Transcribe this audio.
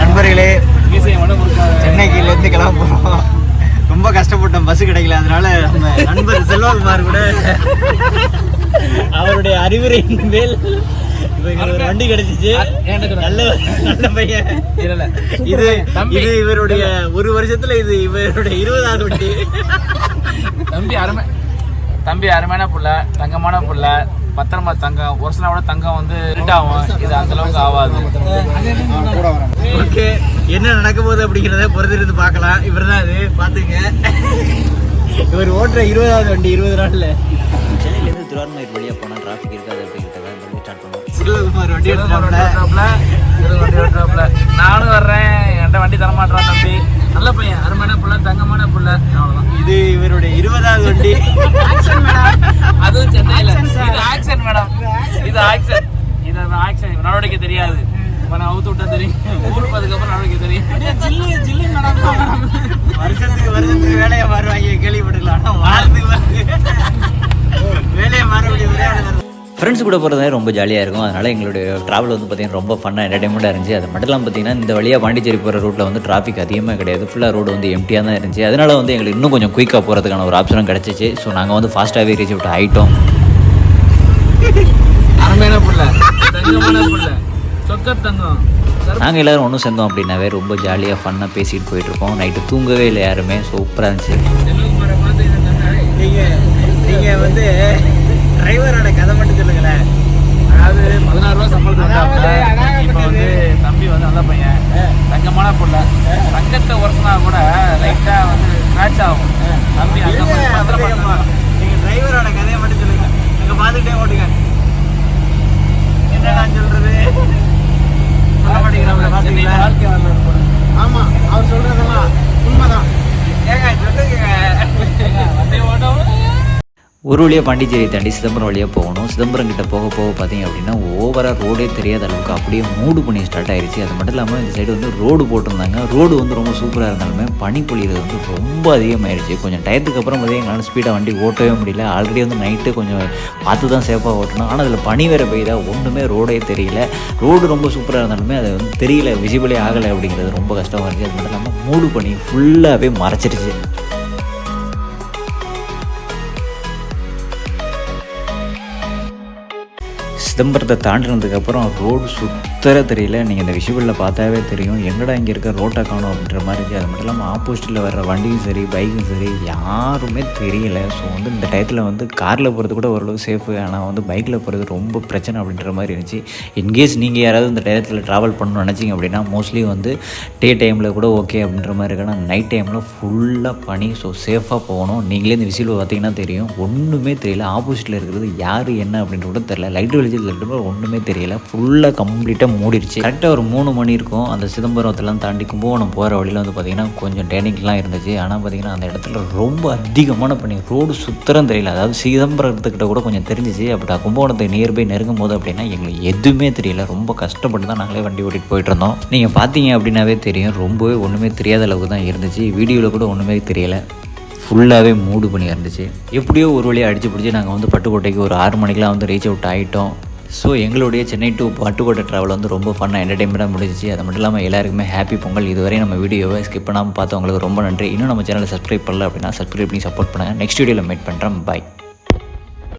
நண்பர்களே சென்னைக்கு கிளம்ப போகிறோம் ரொம்ப கஷ்டப்பட்டோம் பஸ் கிடைக்கல. அதனால நம்ம நண்பர் செல்வகுமார் கூட அவருடைய அறிவுரையின் மேல் வண்டி கிடைச்சிச்சு. நல்ல நல்ல பையன். இது இது இவருடைய ஒரு வருஷத்துல இது இவருடைய இருபதாவது வண்டி. தம்பி அருமை தம்பி அருமையான புள்ள தங்கமான புள்ள. பத்திரமா தங்கம் ஒரு சில விட தங்கம் வந்து ரிட் ஆகும். இது அந்த அளவுக்கு ஆகாது. ஓகே என்ன நடக்க போகுது அப்படிங்கிறத பொறுத்திருந்து பார்க்கலாம். இவர் தான் இது பார்த்துங்க. இவர் ஓட்டுற இருபதாவது வண்டி இருபது நாள்ல. சென்னையிலேருந்து திருவாரூர் வழியாக போனால் டிராஃபிக் இருக்காது அப்படிங்கிறத வந்து ஸ்டார்ட் பண்ணுவோம் சிறுகுமார் வண்டி ஓட்டுறாப்புல. நானும் வர்றேன். என்கிட்ட வண்டி தரமாட்டான் தம்பி. நல்ல பையன் அருமையான புள்ள தங்கமான புள்ள. அவ்வளவுதான். இது இவருடைய இருபதாவது வண்டி அதுவும் சென்னையில. இது ஆக்சன் மேடம் இது ஆக்சன் இது ஆக்சன் நடவடிக்கை தெரியாது. இப்ப நான் அவுத்து விட்டா தெரியும். ஊருக்கு அதுக்கப்புறம் நடவடிக்கை தெரியும். வருஷத்துக்கு வருஷத்துக்கு வேலையை மாறுவாங்க கேள்விப்பட்டுக்கலாம் ஃப்ரெண்ட்ஸ் கூட போகிறது ரொம்ப ஜாலியாக இருக்கும். அதனால் எங்களுடைய ட்ராவல் வந்து பார்த்திங்கன்னா ரொம்ப ஃபன்னாக என்டர்டைன்மெண்ட்டாக இருந்துச்சு. அது மட்டும் இல்லாமல் பார்த்திங்கன்னா இந்த வழியாக பாண்டிச்சேரி போகிற ரூட்டில் வந்து டிராஃபிக் அதிகமாக கிடையாது. ஃபுல்லாக ரோடு வந்து எம்டியாக தான் இருந்துச்சு. அதனால் வந்து எங்களுக்கு இன்னும் கொஞ்சம் குயிக்காக போகிறதுக்கான ஒரு ஆப்ஷனும் கிடச்சிச்சு. ஸோ நாங்கள் வந்து ஃபாஸ்ட்டாகவே ரீச் அவுட் ஆகிட்டோம் அருமையான புள்ள. தங்கமான புள்ள. சொக்க தங்கம். நாங்கள் எல்லோரும் ஒன்றும் சேர்ந்தோம் அப்படின்னாவே ரொம்ப ஜாலியாக ஃபன்னாக பேசிட்டு போயிட்டுருக்கோம் நைட்டு தூங்கவே இல்லை யாருமே. சூப்பராக இருந்துச்சு. செல்வகுமாரை பார்த்து இதை சொன்னாரு. நீங்க நீங்க வந்து டிரைவரோட கதை பதினாறு ரூபா இப்போ வந்து தம்பி வந்து நல்ல பையன். தங்கமான புள்ள தங்கத்தை உரசினா கூட லைட்டா வந்து ஸ்க்ராட்ச் ஆகும். தம்பி அங்க ஒரு வழியாக பாண்டிச்சேரி தாண்டி சிதம்பரம் வழியாக போகணும். சிதம்பரம் கிட்ட போக போக பார்த்தீங்க அப்படின்னா ஓவராக ரோடே தெரியாத அளவுக்கு அப்படியே மூடு பனி ஸ்டார்ட் ஆகிடுச்சு அது மட்டும் இல்லாமல் இந்த சைடு வந்து ரோடு போட்டிருந்தாங்க. ரோடு வந்து ரொம்ப சூப்பராக இருந்தாலுமே பனி பொழியிறது வந்து ரொம்ப அதிகமாகிடுச்சு கொஞ்சம் டயத்துக்கு அப்புறம் பார்த்தீங்கன்னா எங்களால் ஸ்பீடாக வண்டி ஓட்டவே முடியல. ஆல்ரெடி வந்து நைட்டு கொஞ்சம் பார்த்து தான் சேஃபாக ஓட்டணும். ஆனால் அதில் பனி வேறு பெய்தா ஒன்றுமே ரோடே தெரியல. ரோடு ரொம்ப சூப்பராக இருந்தாலுமே அது வந்து தெரியல விசிபிளே ஆகலை அப்படிங்கிறது ரொம்ப கஷ்டமாக இருந்துச்சு. அது மட்டும் இல்லாமல் மூடு பனி ஃபுல்லாகவே மறைச்சிருச்சு. சிதம்பரத்தை தாண்டினதுக்கப்புறம் ரோடு சுத்தர தெரியல. நீங்கள் இந்த விஷுவலில் பார்த்தாவே தெரியும். எங்கடா இங்கே இருக்க ரோட்டை காணும் அப்படின்ற மாதிரி இருக்குது அது மட்டும் இல்லாமல் ஆப்போசிட்டில் வர்ற வண்டியும் சரி பைக்கும் சரி யாருமே தெரியல. ஸோ வந்து இந்த டயத்தில் வந்து காரில் போகிறது கூட ஓரளவு சேஃபு ஆனால் வந்து பைக்கில் போகிறது ரொம்ப பிரச்சனை அப்படின்ற மாதிரி இருந்துச்சு. இன்கேஸ் நீங்கள் யாராவது இந்த டயத்தில் ட்ராவல் பண்ணணும்னு நினச்சிங்க அப்படின்னா மோஸ்ட்லி வந்து டே டைமில் கூட ஓகே அப்படின்ற மாதிரி இருக்கு. ஆனால் நைட் டைமில் ஃபுல்லாக பனி. ஸோ சேஃபாக போகணும். நீங்களே இந்த விசில் பார்த்தீங்கன்னா தெரியும். ஒன்றுமே தெரியல. ஆப்போசிட்டில் இருக்கிறது யார் என்ன அப்படின்றது கூட தெரியல. லைட் வெளிச்சத்தில் இருக்கிறது ஒன்றுமே தெரியல. ஃபுல்லாக கம்ப்ளீட்டாக மூடிடுச்சு. கரெக்டாக ஒரு மூணு மணி இருக்கும். அந்த சிதம்பரத்தெல்லாம் தாண்டி கும்பகோணம் போகிற வழியில் வந்து பார்த்திங்கன்னா கொஞ்சம் டேனிங்லாம் இருந்துச்சு. ஆனால் பார்த்திங்கன்னா அந்த இடத்துல ரொம்ப அதிகமான பண்ணி ரோடு சுத்தரம் தெரியல. அதாவது சிதம்பரத்துக்கிட்ட கூட கொஞ்சம் தெரிஞ்சிச்சு. அப்படி கும்பகோணத்தை நியர்பை நெருங்கும் போது அப்படின்னா எங்களுக்கு எதுவுமே தெரியல. ரொம்ப கஷ்டப்பட்டு தான் நாங்களே வண்டி ஓட்டிகிட்டு போயிட்டு இருந்தோம். நீங்கள் பார்த்தீங்க அப்படின்னாவே தெரியும். ரொம்பவே ஒன்றுமே தெரியாத அளவுக்கு தான் இருந்துச்சு. வீடியோவில் கூட ஒன்றுமே தெரியலை. ஃபுல்லாகவே மூடு பண்ணி இருந்துச்சு. எப்படியோ ஒரு வழியாக அடிச்சு பிடிச்சி நாங்கள் வந்து பட்டுக்கோட்டைக்கு ஒரு ஆறு மணிக்கெலாம் வந்து ரீச் அவுட் ஆகிட்டோம் ஸோ எங்களுடைய சென்னை டு பட்டுக்கோட்டை ட்ராவல் வந்து ரொம்ப ஃபன்னாக என்டர்டைன்மெண்ட்டாக முடிஞ்சிச்சு. அது மட்டும் இல்லாமல் எல்லாருக்குமே ஹாப்பி பொங்கல். இதுவரை நம்ம வீடியோவை ஸ்கிப் பண்ணாமல் பார்த்தவங்களுக்கு ரொம்ப நன்றி. இன்னும் நம்ம சேனலை சப்ஸ்கிரைப் பண்ணல அப்படின்னா சப்ஸ்கிரைப் பண்ணி சப்போர்ட் பண்ணுங்கள் நெக்ஸ்ட் வீடியோவில் மீட் பண்ணுறேன் பாய்